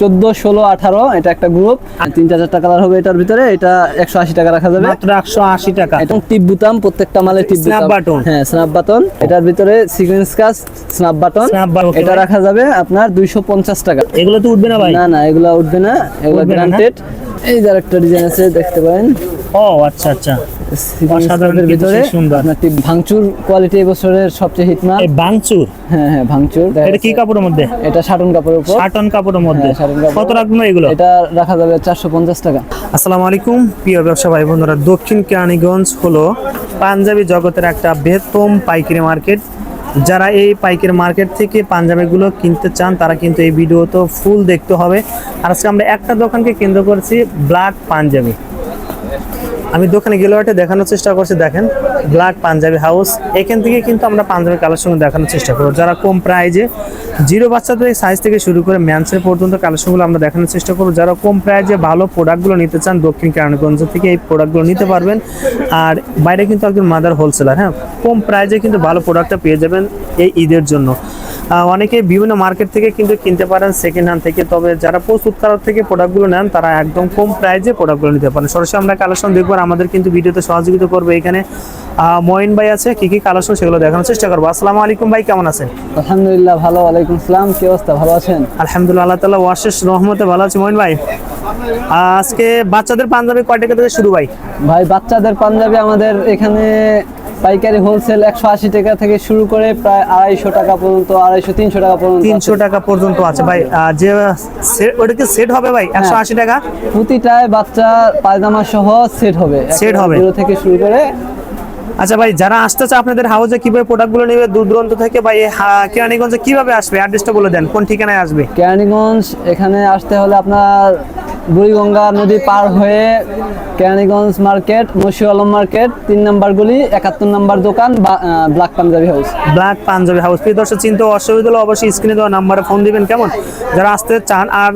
চোদ্দ ষোলো আঠারো এটা একটা গ্রুপ তিনটা চারটা কালার হবে এটার ভিতরে। এটা একশো আশি টাকা রাখা যাবে। মাত্র একশো আশি টাকা। এবং টিপ বুতাম প্রত্যেকটা মালে টিপ স্ন্যাপ বাটন হ্যাঁ স্ন্যাপ বাটন এটার ভিতরে সিকোয়েন্স কাজ স্ন্যাপ বাটন এটা রাখা যাবে আপনার দুইশো পঞ্চাশ টাকা। এগুলো তো উঠবে না ভাই? না না এগুলা উঠবে না। এগুলা? গ্রান্টেড এই যার একটা ডিজাইন আছে দেখতে পারেন। ও আচ্ছা আচ্ছা। Sequence অসাধারণ ভিতরে সুন্দর। ভাঙচুর কোয়ালিটি এই বছরের সবচেয়ে হিটমাল এই বাংচুর হ্যাঁ হ্যাঁ ভাঙচুর। এটা কি কাপড়ের মধ্যে? এটা শাটন কাপড়ের উপর। শাটন কাপড়ের মধ্যে। হ্যাঁ। কত রাখবেন ভাই এগুলো? এটা রাখা যাবে চারশো পঞ্চাশ টাকা। আসসালামু আলাইকুম প্রিয় ব্যবসা ভাই বন্ধুরা দক্ষিণ কেরানীগঞ্জ হলো পাঞ্জাবি জগতের একটা বৃহত্তম পাইকারি মার্কেট। যারা এই পাইকারি মার্কেট থেকে পাঞ্জাবিগুলো কিনতে চান তারা কিন্তু এই ভিডিও তো ফুল দেখতে হবে। আর আজকে আমরা একটা দোকানকে কেন্দ্র করছি ব্ল্যাক পাঞ্জাবি। আমি দোকানে গেলোয়াটে দেখানোর চেষ্টা করছি, দেখেন। ব্ল্যাক পাঞ্জাবি হাউস এখান থেকে কিন্তু আমরা পাঞ্জাবি কালেকশন দেখানোর চেষ্টা করব। যারা কম প্রাইজে জিরো বাচ্চাদের সাইজ থেকে শুরু করে ম্যানসের পর্যন্ত কালেকশনগুলো আমরা দেখানোর চেষ্টা করব। যারা কম প্রাইজে ভালো প্রোডাক্টগুলো নিতে চান, দক্ষিণ কেরানীগঞ্জ থেকে এই প্রোডাক্টগুলো নিতে পারবেন। আর বাইরে কিন্তু একজন মাদার হোলসেলার হ্যাঁ? কম প্রাইজে কিন্তু ভালো প্রোডাক্টটা পেয়ে যাবেন এই ঈদের জন্য। অনেকে বিভিন্ন মার্কেট থেকে কিন্তু কিনতে পারেন সেকেন্ড হ্যান্ড থেকে তবে যারা প্রস্তুতকারক থেকে প্রোডাক্টগুলো নেন তারা একদম কম প্রাইজে প্রোডাক্টগুলো নিতে পারেন। সরাসরি আমরা কালেকশন দেখব আমাদের কিন্তু ভিডিওতে সহযোগিতা করবে এখানে মঈন ভাই আছে কি কি কালেকশন সেগুলো দেখানোর চেষ্টা করব। আসসালামু আলাইকুম ভাই কেমন আছেন? আলহামদুলিল্লাহ ভালো ওয়ালাইকুম সালাম কি অবস্থা ভালো আছেন? আলহামদুলিল্লাহ আল্লাহ তালা ওয়াশেষ রহমতে ভালো আছি। মঈন ভাই আজকে বাচ্চাদের পাঞ্জাবি কয় টাকা থেকে শুরু ভাই? ভাই বাচ্চাদের পাঞ্জাবি আমাদের এখানে পাইকারি হোলসেল একশো আশি টাকা থেকে শুরু করে প্রায় আড়াইশো টাকা পর্যন্ত আড়াইশো তিনশো টাকা পর্যন্ত তিনশো টাকা পর্যন্ত আছে। ভাই যে ওটা কি সেট হবে ভাই? একশো আশি টাকা? প্রতিটায় বাচ্চা পায়জামা সহ সেট হবে। সেট হবে। থেকে শুরু করে আচ্ছা ভাই যারা আসতে চায় আপনাদের হাউসে কীভাবে প্রোডাক্টগুলো নেবে দূর দূরান্ত থেকে ভাই কেরানীগঞ্জে কীভাবে আসবে? অ্যাড্রেসটা বলে দেন কোন ঠিকানায় আসবে? কেরানীগঞ্জ এখানে আসতে হলে আপনার বুড়িগঙ্গা নদী পার হয়ে কেরানীগঞ্জ মার্কেট মশিউ আলম মার্কেট তিন নাম্বার গলি একাত্তর নাম্বার দোকান Black Panjabi House Black Panjabi House প্রিয় দর্শক চিন্তা অসুবিধা হলে অবশ্যই স্ক্রিনে দেওয়া নাম্বারে ফোন দিবেন কেমন? যারা আসতে চান আর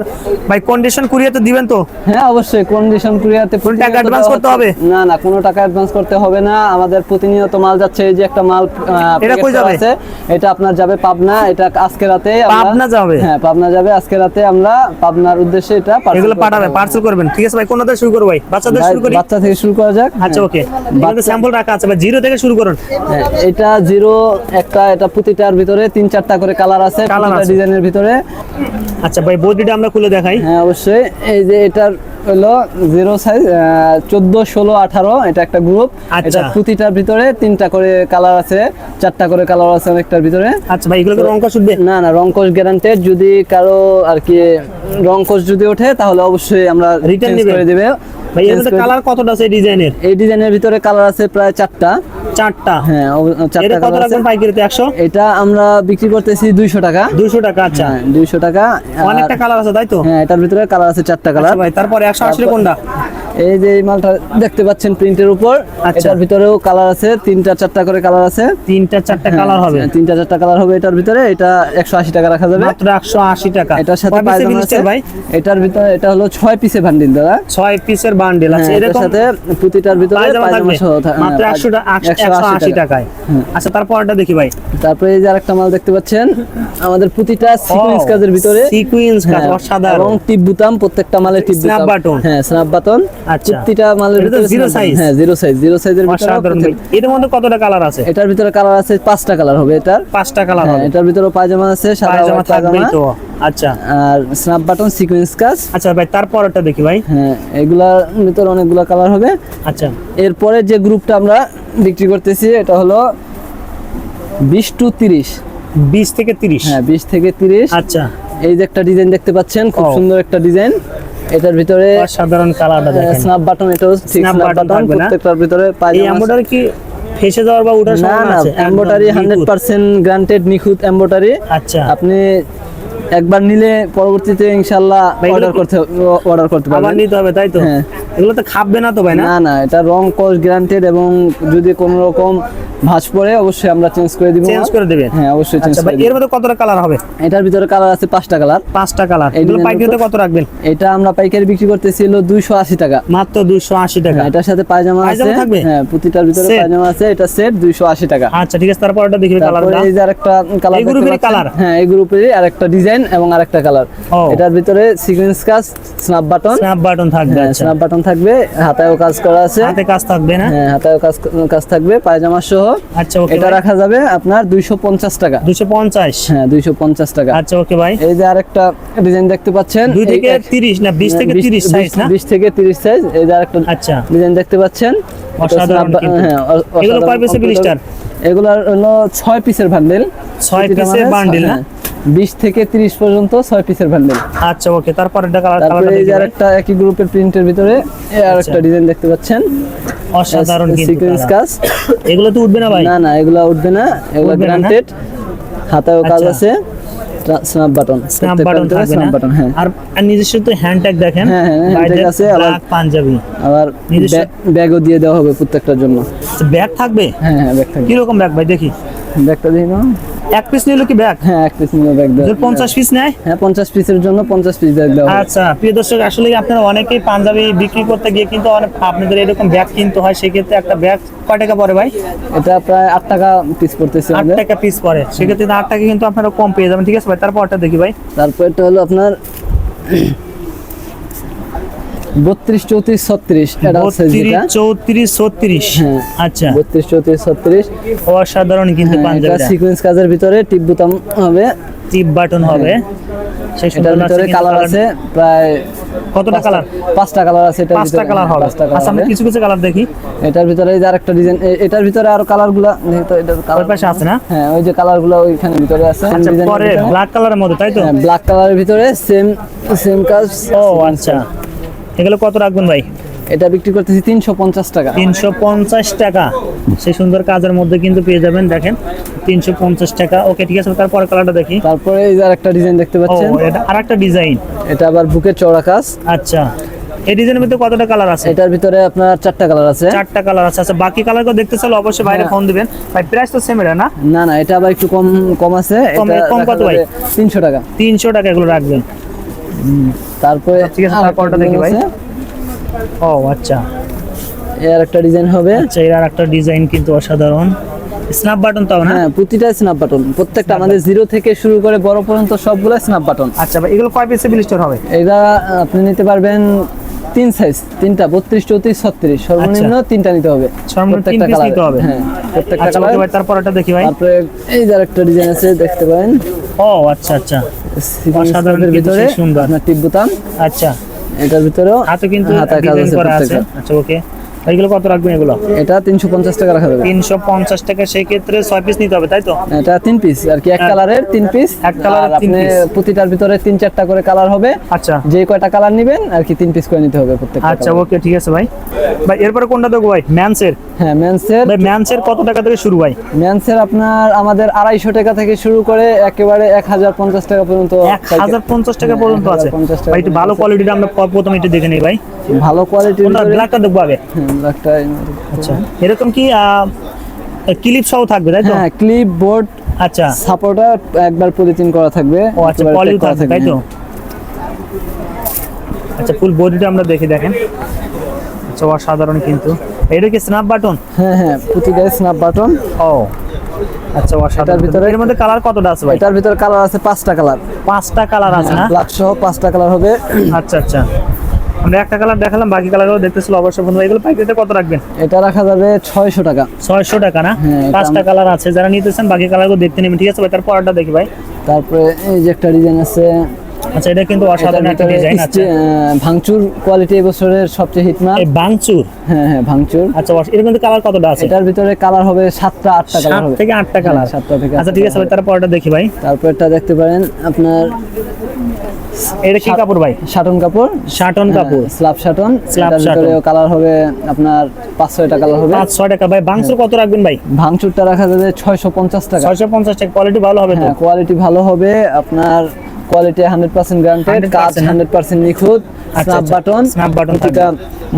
ভাই কন্ডিশন কুরিয়ে তো দিবেন তো? হ্যাঁ অবশ্যই কন্ডিশন কুরিয়াতে কোনো টাকা advance করতে হবে? না না কোনো টাকা অ্যাডভান্স করতে হবে না। আমাদের প্রতিনিয়ত মাল যাচ্ছে এই যে একটা মাল এটা কই যাবে? আছে এটা আপনার যাবে পাবনা এটা আজকে রাতে পাবনা যাবে? হ্যাঁ পাবনা যাবে আজকে রাতে আমরা পাবনার উদ্দেশ্যে এটা এগুলো পার্সেল করবেন। ঠিক আছে ভাই কোনটা শুরু করব ভাই? বাচ্চাদের শুরু করি? বাচ্চা থেকে শুরু করা যাক আচ্ছা হ্যাঁ। ওকে বাচ্চা- স্যাম্পল রাখা আছে ভাই জিরো থেকে শুরু করুন। হ্যাঁ, এটা জিরো একটা এটা প্রতিটার ভিতরে তিন চারটা করে কালার আছে প্রতিটা ডিজাইনের ভিতরে। আচ্ছা ভাই বডিটা আমরা খুলে দেখাই। হ্যাঁ অবশ্যই। এই যে এটার হলো জিরো সাইজ চোদ্দ ষোলো আঠারো এটা একটা গ্রুপ আচ্ছা। এটা প্রতিটার ভিতরে তিনটা করে কালার আছে চারটা করে কালার আছে অনেকটার ভিতরে। আচ্ছা ভাই এগুলো না না রংকশ গ্যারান্টেড যদি কারও আর কি রংকশ যদি ওঠে তাহলে অবশ্যই আমরা রিটার্ন করে দিবে। ভাই এর কালার কতটা আছে ডিজাইনের এই ডিজাইনের ভিতরে কালার আছে প্রায় চারটা। চারটা? হ্যাঁ চারটা কত আছে। রাখবেন পাইকারিতে একশো? এটা আমরা বিক্রি করতেছি দুইশো টাকা। 200 টাকা আচ্ছা। হ্যাঁ দুইশো টাকা। অনেকটা কালার আছে তাই তো? হ্যাঁ এটার ভিতরে কালার আছে চারটা কালার আচ্ছা ভাই তারপরে একশো আশি কোনটা? এই যে এই মালটা দেখতে পাচ্ছেন প্রিন্টের উপর। আচ্ছা। এটার ভিতরেও কালার আছে তিনটা চারটা করে কালার আছে। তিনটা চারটা কালার হবে। হ্যাঁ, তিনটা চারটা কালার হবে এটার ভিতরে। এটা একশো আশি টাকা রাখা যাবে। মাত্র একশো আশি টাকা। এটার সাথে পায়জামা আছে? ভাই? এটার ভিতরে এটা হলো ছয় পিসে ভান্ডিল দাদা। ছয় পিসের বান্ডেল আছে। হ্যাঁ, এরকম সাথে প্রতিটার ভিতরে পায়জামা সহ মাত্র হ্যাঁ, একশো একশো আশি টাকায়। হ্যাঁ। আচ্ছা তারপরটা দেখি ভাই। তারপরে এই যে আরেকটা মাল দেখতে পাচ্ছেন। আমাদের প্রতিটা সিকোয়েন্স কাজের ভিতরে। সিকুয়েন্স কাজ হ্যাঁ, অসাধারণ। এবং টিপ বুতাম প্রত্যেকটা মালে টিপ বুতাম। button। হ্যাঁ স্ন্যাপ বাটন আচ্ছা। মালের ভিতরে zero snap হ্যাঁ জিরো সাইজ জিরো সাইজের ভিতরে এর মধ্যে কতটা কালার আছে? এটার ভিতরে কালার আছে পাঁচটা কালার হবে এটার। পাঁচটা কালার হ্যাঁ হবে। এটার ভিতরে পায়জামা আছে সাদা পায়জামা white থাকবেই পায়জামা। তো। আচ্ছা। আর স্ন্যাপ বাটন সিকোয়েন্স কাজ। আচ্ছা ভাই তারপরটা দেখি ভাই। হ্যাঁ এগুলার ভিতরে অনেকগুলো কালার হবে। আচ্ছা। এরপরে যে গ্রুপটা আমরা বিক্রি করতেছি এটা হলো বিশ টু তিরিশ। বিশ থেকে তিরিশ। হ্যাঁ বিশ থেকে তিরিশ। আচ্ছা। এই যে একটা ডিজাইন দেখতে পাচ্ছেন খুব সুন্দর একটা ডিজাইন এটার ভিতরে অসাধারণ কালারটা দেখেন স্ন্যাপ বাটন ঠিক স্ন্যাপ বাটন? প্রত্যেকটার ভিতরে এই পায়জামা আছে। এমব্রয়ডারি কি ফেসে যাওয়ার বা ওঠার না সম্ভাবনা আছে নিখুঁত। পার্সেন্ট গ্রান্টেড নিখুঁত এমব্রয়ডারি আচ্ছা আপনি একবার নিলে পরবর্তীতে ইনশাআল্লাহ অর্ডার করতে অর্ডার করতে আবার পারবেন নিতে হবে তাই তো হ্যাঁ। এগুলো তো খাববে না তো ভাই না না এটা রং কস্ট গ্রান্টেড এবং যদি কোনো রকম ভাঁজ পড়ে অবশ্যই আমরা চেঞ্জ করে দিব। চেঞ্জ করে দেবেন? হ্যাঁ অবশ্যই চেঞ্জ আচ্ছা করে এর মধ্যে কতটা কালার হবে? এটার ভিতরে কালার আছে পাঁচটা কালার পাঁচটা কালার এগুলো পাইকারিতে কত রাখবেন? এটা আমরা পাইকারি বিক্রি করতেছি হলো দুইশো আশি টাকা। মাত্র দুইশো আশি টাকা। হ্যাঁ, এটার সাথে পায়জামা আছে? হ্যাঁ প্রতিটার ভিতরে পায়জামা আছে এটা সেট দুইশো আশি টাকা। আচ্ছা ঠিক আছে তারপরটা দেখি তারপরে কালারটা এই যে আরেকটা কালার এই গ্রুপেরই colour? হ্যাঁ এই গ্রুপেরই আরেকটা ডিজাইন এবং আরেকটা কালার এটার ভিতরে সিকোয়েন্স কাজ স্ন্যাপ বাটন স্ন্যাপ বাটন থাকবে হ্যাঁ আচ্ছা। স্ন্যাপ বাটন থাকবে হাতায়ও কাজ করা আছে। হাতে কাজ থাকবে না? হ্যাঁ হাতায়ও কাজ কাজ থাকবে পায়জামা সহ আচ্ছা ওকে এটা রাখা যাবে আপনার দুইশো পঞ্চাশ টাকা। দুশো পঞ্চাশ? হ্যাঁ দুইশো পঞ্চাশ টাকা। আচ্ছা ওকে ভাই। এই যে আরেকটা ডিজাইন দেখতে পাচ্ছেন 2 থেকে এক- তিরিশ না বিশ থেকে বিশ- তিরিশ সাইজ না? বিশ থেকে তিরিশ সাইজ এই যে আরেকটা আচ্ছা। ডিজাইন দেখতে পাচ্ছেন অসাধারণ হ্যাঁ, এগুলো কয় পিসের এর এগুলো হলো ছয় পিসের বান্ডেল 6 পিসের বান্ডেল না? বিশ থেকে তিরিশ পর্যন্ত ছয় পিসের বান্ডেল আচ্ছা ওকে তারপর এটা কালার কালারটা এই দেখি একই গ্রুপের প্রিন্টের ভিতরে আরেকটা আচ্ছা। ডিজাইন দেখতে পাচ্ছেন। অসাধারণ কিন্তু সিকোয়েন্স কাজ এগুলো তো উঠবে না ভাই? না না এগুলা উঠবে না এগুলা? গ্রান্টেড হাতায়ও কাজ আচ্ছা। আছে snap button snap button snap button হ্যাঁ। আর আর নিজস্ব তো হ্যান্ড ট্যাগ দেখেন। হ্যাঁ, হ্যাঁ, আছে, আবার- পাঞ্জাবি আবার নিজস্ব- ব্যাগও দিয়ে দেওয়া হবে প্রত্যেকটার জন্য। ব্যাগ থাকবে? হ্যাঁ হ্যাঁ ব্যাগ থাকবে। কীরকম ব্যাগ ভাই দেখি। ব্যাগটা দিই না। এক পিস নিলে কি ব্যাগ হ্যাঁ এক পিস নিয়ে ব্যাগ যদি পঞ্চাশ পিস নেয়? হ্যাঁ পঞ্চাশ পিসের জন্য পঞ্চাশ পিস ব্যাগ হবে। আচ্ছা প্রিয় দর্শক আসলে আপনারা অনেকেই পাঞ্জাবি বিক্রি করতে গিয়ে কিন্তু অনেক আপনাদের এরকম ব্যাগ কিনতে হয় সেক্ষেত্রে একটা ব্যাগ কয় টাকা পড়ে ভাই? এটা প্রায় আট টাকা পিস পড়তেছে আট আমাদের। টাকা পিস পড়ে। সেক্ষেত্রে আট টাকা কিন্তু আপনারা কম পেয়ে যাবেন। ঠিক আছে ভাই তারপরটা দেখি ভাই। তারপর এটা হলো আপনার বত্রিশ চৌত্রিশ ছত্রিশ এটা চৌত্রিশ ছত্রিশ। হ্যাঁ। আচ্ছা। বত্রিশ চৌত্রিশ ছত্রিশ। অসাধারণ কিন্তু হ্যাঁ, এটা পাঞ্জাবিটা। সিকোয়েন্স কাজের ভিতরে টিপ বোতাম হবে। টিপ বাটন হবে। সেই এটার ভিতরে কালার আছে প্রায় কতটা কালার পাঁচটা কালার আছে এটার পাঁচটা কালার হ্যাঁ, হবে। পাঁচটা কালার আচ্ছা আমরা কিছু কিছু কালার দেখি। এটার ভিতরে এই যে আরেকটা ডিজাইন এটার ভিতরে আরও কালারগুলা যেহেতু এটার কালার পাশে আছে না? হ্যাঁ ওই যে কালারগুলো ওইখানে ভিতরে আছে। আচ্ছা পরে ব্ল্যাক কালারের মধ্যে তাই তো? ব্ল্যাক কালারের ভিতরে সেম সেম কাজ ও আচ্ছা। এগুলো কত রাখবেন ভাই? এটা বিক্রি করতেছি তিনশো পঞ্চাশ টাকা। তিনশো পঞ্চাশ টাকা। সেই সুন্দর কাজের মধ্যে কিন্তু পেয়ে যাবেন দেখেন। তিনশো পঞ্চাশ টাকা। ওকে ঠিক আছে তারপরে কালারটা দেখি। তারপরে এই যে আরেকটা ডিজাইন দেখতে পাচ্ছেন। এটা আর একটা ডিজাইন এটা আবার বুকের চওড়া কাজ। আচ্ছা। এই ডিজাইনের মধ্যে কতটা কালার আছে? এটার ভিতরে আপনার চারটা কালার আছে। চারটা কালার আছে। আচ্ছা বাকি কালার দেখতে চাইলে অবশ্যই বাইরে হ্যাঁ। ফোন দিবেন। ভাই প্রাইস তো সেম এটা না? না না এটা আবার একটু কম কম আছে। কম- কত ভাই? যাবে তিনশো টাকা। তিনশো টাকা এগুলো রাখবেন। তারপরে ঠিক আছে, তারপরটা দেখি ভাই। ও আচ্ছা। এর একটা ডিজাইন হবে। আচ্ছা এর একটা ডিজাইন কিন্তু অসাধারণ। স্ন্যাপ বাটন তাও না? হ্যাঁ প্রতিটা স্ন্যাপ বাটন প্রত্যেকটা আমাদের জিরো থেকে শুরু করে বড় পর্যন্ত সবগুলো স্ন্যাপ বাটন আচ্ছা ভাই এগুলো কয় পিসে বিলিস্টার হবে? এটা আপনি নিতে পারবেন তিন সাইজ তিনটা বত্রিশ চৌত্রিশ ছত্রিশ। সর্বনিম্ন তিনটা নিতে হবে। আচ্ছা। প্রত্যেকটা কালার নিতে হবে। হ্যাঁ প্রত্যেকটা আচ্ছা কালার তারপর একটা দেখি ভাই। তারপরে এই যে একটা ডিজাইন আছে দেখতে পারেন। ও আচ্ছা আচ্ছা। অসাধারণ ভিতরে সুন্দর। টিপ বোতাম। আচ্ছা। এটার ভিতরেও হাতে কিন্তু হাতার কাজ আছে করা আছে। আচ্ছা ওকে এগুলো কত রাখবেন এগুলো? এটা তিনশো পঞ্চাশ টাকা রাখা যাবে। তিনশো পঞ্চাশ টাকা সেই ক্ষেত্রে ছয় পিস নিতে হবে তাই তো? এটা তিন পিস আর কি এক হ্যাঁ। কালারের তিন পিস এক তিন আপনি প্রতিটার ভিতরে তিন চারটা করে কালার হবে। আচ্ছা। যে কয়টা কালার নেবেন আর কি তিন পিস করে নিতে হবে প্রত্যেকটা আচ্ছা ওকে ঠিক আছে ভাই। ভাই এরপরে কোনটা দেখব ভাই? ম্যানসের হ্যাঁ মেন্সের ভাই ম্যানসের কত টাকা থেকে শুরু ভাই? মেন্সের আপনার আমাদের আড়াইশো টাকা থেকে শুরু করে একেবারে এক হাজার পঞ্চাশ টাকা পর্যন্ত এক হাজার পঞ্চাশ টাকা পর্যন্ত আছে। 1050 টাকা ভাই একটু ভালো কোয়ালিটিটা আমরা প্রথমে একটু দেখে নিই ভাই। ভালো কোয়ালিটির ব্ল্যাকটা দেখব আগে? একটা আচ্ছা এরকম কি ক্লিপ সহ থাকবে তাই তো? হ্যাঁ ক্লিপ বোর্ড আচ্ছা। সাপোর্টার একবার পলিথিন করা থাকবে। ও আচ্ছা করা থাকবে তাই তো? হ্যাঁ। আচ্ছা ফুল বডিটা আমরা দেখি দেখেন। আচ্ছা অসাধারণ কিন্তু। এটা কি স্ন্যাপ বাটন হ্যাঁ হ্যাঁ প্রতিটা স্ন্যাপ বাটন ও আচ্ছা এটার ভিতরে- এর মধ্যে কালার কতটা আছে ভাই? এটার ভিতরে কালার আছে পাঁচটা কালার পাঁচটা কালার আছে না? ব্ল্যাক সহ পাঁচটা কালার হবে। আচ্ছা আচ্ছা। আমরা একটা কালার দেখালাম বাকি কালারগুলো দেখতেছিল অবশ্যই বন্ধু। এগুলো পাইকারিতে কত রাখবেন? এটা রাখা যাবে ছয়শো টাকা। ছয়শো টাকা না? হ্যাঁ, পাঁচটা কালার আছে। যারা নিতেছেন বাকি কালারগুলো দেখতে নেবেন। ঠিক আছে ভাই তার পরেরটা দেখি ভাই। তারপরে এই যে একটা ডিজাইন আছে আচ্ছা এটা কিন্তু অসাধারণ একটা ডিজাইন আছে। ভাঙচুর কোয়ালিটি এবছরের সবচেয়ে এই বাংচুর হ্যাঁ হ্যাঁ ভাঙচুর। আচ্ছা এর মধ্যে কালার কতটা আছে? এটার ভিতরে কালার হবে সাতটা আটটা কালার হবে। থেকে কালার হ্যাঁ, থেকে আচ্ছা ঠিক আছে ভাই colour দেখি ভাই। তারপরটা দেখতে পারেন আপনার এটা কি কাপড় ভাই? শাটন কাপড়। শাটন কাপড়। Slab satin. এটার শাটন। কালার হবে আপনার পাঁচ ছয়টা কালার হবে। পাঁচ ছয় টাকা ভাই বাংসুর কত রাখবেন ভাই? ভাঙচুরটা রাখা যাবে ছয়শো পঞ্চাশ টাকা। ছয়শো পঞ্চাশ টাকা। কোয়ালিটি ভালো হবে তো? হ্যাঁ কোয়ালিটি ভালো হবে। আপনার কোয়ালিটি হান্ড্রেড পার্সেন্ট গ্যারান্টেড 100% কাজ না? হান্ড্রেড পার্সেন্ট নিখুঁত স্ন্যাপ। বাটন Snap button প্রতিটা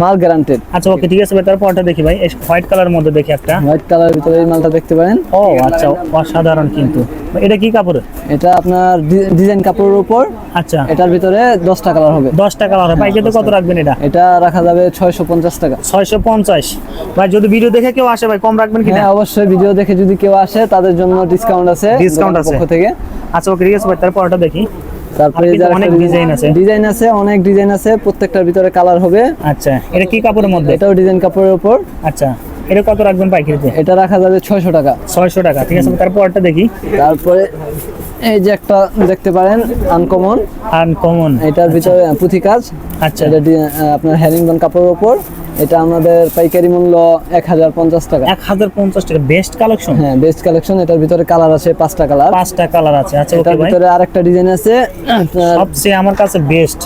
মাল গ্যারান্টেড আচ্ছা ওকে ঠিক আছে ভাই দেখি ভাই। হোয়াইট কালার মধ্যে দেখি একটা। হোয়াইট কালারের ভিতরে এই মালটা দেখতে পারেন। ও আচ্ছা অসাধারণ কিন্তু। এটা কি কাপড়? এটা আপনার ডিজাইন কাপড়ের উপর। আচ্ছা। এটার ভিতরে দশটা কালার হবে। দশটা কালার হবে। পাইকারিতে কত রাখবেন এটা? এটা রাখা যাবে ছয়শো পঞ্চাশ টাকা। ছয়শো পঞ্চাশ। ভাই যদি ভিডিও দেখে কেউ আসে ভাই কম রাখবেন কিনা হ্যাঁ অবশ্যই ভিডিও দেখে যদি কেউ আসে তাদের জন্য ডিসকাউন্ট আছে। দোকানের আছে। পক্ষ থেকে। আচ্ছা ওকে ঠিক আছে ভাই তারপর ওটা দেখি। তারপরে অনেক ডিজাইন- আছে। ডিজাইন আছে অনেক ডিজাইন আছে প্রত্যেকটার ভিতরে কালার হবে। আচ্ছা এটা কি কাপড়ের মধ্যে? এটাও ডিজাইন কাপড়ের উপর। আচ্ছা এটা কত রাখবেন পাইকারিতে? এটা রাখা যাবে টাকা। ছয়শো টাকা ঠিক আছে তারপর ওটা দেখি। তারপরে এই যে একটা দেখতে পারেন আনকমন আনকমন এটার ভিতরে পুঁথি কাজ আচ্ছা। এটা আপনার হ্যারিংবন কাপড়ের উপর। এটা আমাদের পাইকারি মূল্য এক হাজার পঞ্চাশ টাকা। এক হাজার পঞ্চাশ টাকা বেস্ট কালেকশন হ্যাঁ বেস্ট কালেকশন এটার ভিতরে কালার আছে পাঁচটা কালার পাঁচটা কালার আছে আচ্ছা এটার ভিতরে আরেকটা ডিজাইন আছে। সবচেয়ে আমার কাছে বেস্ট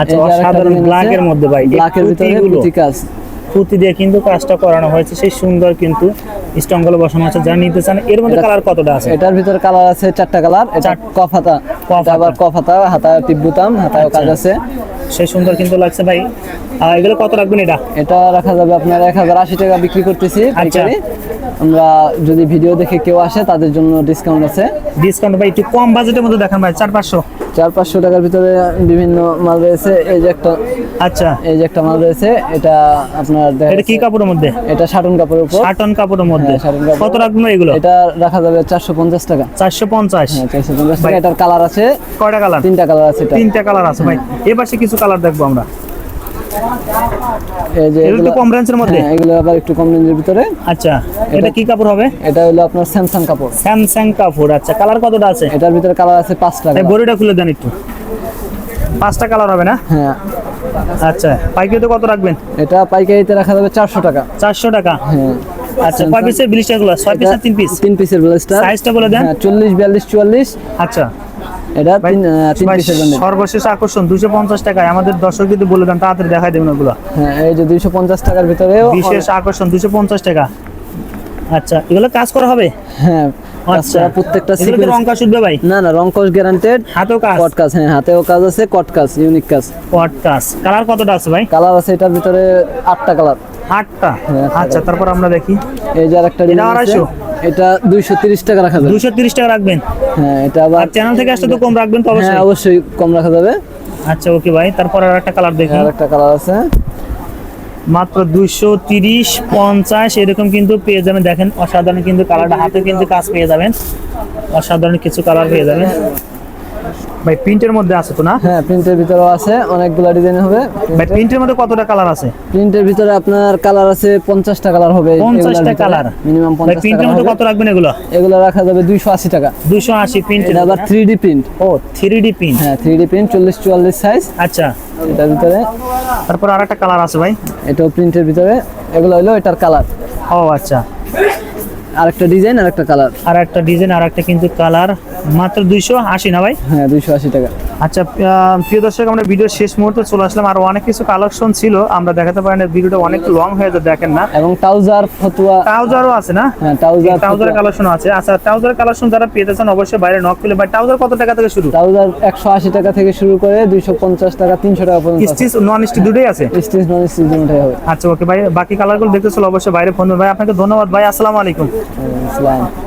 আচ্ছা যে অসাধারণ ব্ল্যাকের মধ্যে ভাই ব্ল্যাকের ভিতরে পুঁথি কাজ। পুঁতি দিয়ে কিন্তু কাজটা করানো হয়েছে সেই সুন্দর কিন্তু স্টঙ্গল বসানো আছে যারা নিতে চান এর মধ্যে কালার কতটা আছে? এটার ভিতরে কালার আছে চারটা কালার এটা চার- কফ হাতা আবার হাতা। কফ হাতা হাতা টিপ বুতাম হাতায় কাজ আচ্ছা। আছে। সেই সুন্দর কিন্তু লাগছে ভাই। আর এগুলো কত রাখবেন এটা? এটা রাখা যাবে আপনার এক হাজার আশি টাকা বিক্রি করতেছি আচ্ছা। পাইকারি। আমরা যদি ভিডিও দেখে কেউ আসে তাদের জন্য ডিসকাউন্ট আছে। ডিসকাউন্ট ভাই একটু কম বাজেটের মধ্যে দেখান ভাই চার পাঁচশো চার পাঁচশো টাকার ভিতরে বিভিন্ন মাল রয়েছে। এই যে একটা আচ্ছা। এই যে একটা মাল রয়েছে এটা আপনার এটা কি কাপড়ের মধ্যে? এটা শাটন কাপড়ের উপর। শাটন কাপড়ের মধ্যে। হ্যাঁ। কত রাখবেন এগুলো? এটা রাখা যাবে চারশো পঞ্চাশ টাকা। চারশো পঞ্চাশ। হ্যাঁ চারশো পঞ্চাশ ভাই। টাকা। এটার কালার আছে। কয়টা কালার? তিনটা কালার আছে এটা। তিনটা কালার আছে ভাই। এবার সে কিছু কালার দেখব আমরা। এই যে এগুলো কম রেঞ্জের মধ্যে? হ্যাঁ, এগুলো আবার একটু কম রেঞ্জের ভিতরে। আচ্ছা এটা কি কাপড় হবে? এটা হলো আপনার স্যামসাং কাপড়। স্যামসাং কাপড় আচ্ছা কালার কতটা আছে? এটার ভিতরে কালার আছে পাঁচটা এই বড়িটা খুলে দেন একটু। পাঁচটা কালার হবে না? হ্যাঁ। আচ্ছা পাইকারিতে কত রাখবেন? এটা পাইকারিতে রাখা যাবে চারশো টাকা। চারশো টাকা? হ্যাঁ। আচ্ছা কয় পিসের ব্লিস্টার ছয় পিস আর তিন পিস তিন পিসের ব্লাস্টার। সাইজটা বলে দেন। হ্যাঁ চল্লিশ বিয়াল্লিশ চুয়াল্লিশ। আচ্ছা। এটা তিন তিন পিসের সর্বশেষ আকর্ষণ দুশো পঞ্চাশ টাকায়। আমাদের দর্শক যদি বলে দেন তাড়াতাড়ি দেখাই দেবেন ওগুলো। হ্যাঁ এই যে দুইশো পঞ্চাশ টাকার ভিতরেও বিশেষ আকর্ষণ দুশো পঞ্চাশ টাকা। আচ্ছা এগুলো কাজ করা হবে? হ্যাঁ আচ্ছা প্রত্যেকটা এগুলো রং কাজ উঠবে ভাই? না না রং কস গ্যারান্টেড হাতেও কাজ? কট কাজ হ্যাঁ হাতেও কাজ আছে কট কাজ ইউনিক কাজ। পট কাজ। কালার কতটা আছে ভাই? কালার আছে এটার ভিতরে আটটা কালার আটটা? হ্যাঁ, আচ্ছা তারপর আমরা দেখি। এই যে আরেকটা এটা? এটা দুইশো তিরিশ টাকা রাখা যাবে। দুশো তিরিশ টাকা রাখবেন? হ্যাঁ এটা আবার চ্যানেল থেকে আসলে তো কম রাখবেন তো হ্যাঁ অবশ্যই অবশ্যই কম রাখা যাবে। আচ্ছা ওকে ভাই। তারপর আর একটা কালার দেখি। আর একটা কালার আছে। মাত্র দুশো তিরিশ পঞ্চাশ এরকম কিন্তু পেয়ে যাবেন। দেখেন অসাধারণ কিন্তু কালারটা হাতে কিন্তু কাজ পেয়ে যাবেন। অসাধারণ কিছু কালার পেয়ে যাবেন। ভাই প্রিন্টের মধ্যে আছে তো না? হ্যাঁ প্রিন্টের ভিতরেও আছে অনেকগুলো ডিজাইন হবে। ভাই প্রিন্টের মধ্যে কতটা কালার আছে? প্রিন্টের ভিতরে আপনার কালার আছে পঞ্চাশটা কালার হবে। পঞ্চাশটা কালার মিনিমাম ভাই পঞ্চাশ প্রিন্টের মধ্যে কত রাখবেন এগুলো? এগুলো রাখা যাবে দুইশো আশি টাকা। দুশো আশি প্রিন্টের এটা আবার ডি প্রিন্ট ও থ্রি ডি প্রিন্ট হ্যাঁ থ্রি ডি প্রিন্ট চল্লিশ চুয়াল্লিশ সাইজ আচ্ছা। এটার ভিতরে। তারপর আর একটা কালার আছে ভাই। এটাও প্রিন্টের ভিতরে। এগুলো হলো এটার কালার ও আচ্ছা। আরেকটা ডিজাইন আর একটা কালার আর একটা ডিজাইন আর একটা কিন্তু কালার মাত্র দুইশো আশি না ভাই? হ্যাঁ দুইশো আশি টাকা। আচ্ছা প্রিয় দর্শক আমরা ভিডিওর শেষ মুহূর্তে চলে আসলাম। আর অনেক কিছু কালেকশন ছিল। আমরা দেখাতে পারি না ভিডিওটা অনেক লং হয়ে যায় দেখেন না। এবং ট্রাউজার ফতুয়া। ট্রাউজারও আছে না? হ্যাঁ ট্রাউজার ট্রাউজারের কালেকশন আছে। আচ্ছা ট্রাউজারের কালেকশন যারা পেতে চান অবশ্যই বাইরে নক করলে। ভাই ট্রাউজার কত টাকা থেকে শুরু? ট্রাউজার একশো আশি টাকা থেকে শুরু করে দুইশো পঞ্চাশ টাকা তিনশো টাকা পর্যন্ত। স্টিচ নন স্টিচ দুটোই আছে? স্টিচ নন স্টিচ দুটোই হবে। আচ্ছা ওকে ভাই বাকি কালারগুলো দেখতে চলো অবশ্যই বাইরে ফোন ভাই আপনাকে ধন্যবাদ ভাই আসসালামু আলাইকুম। Ayan, slang.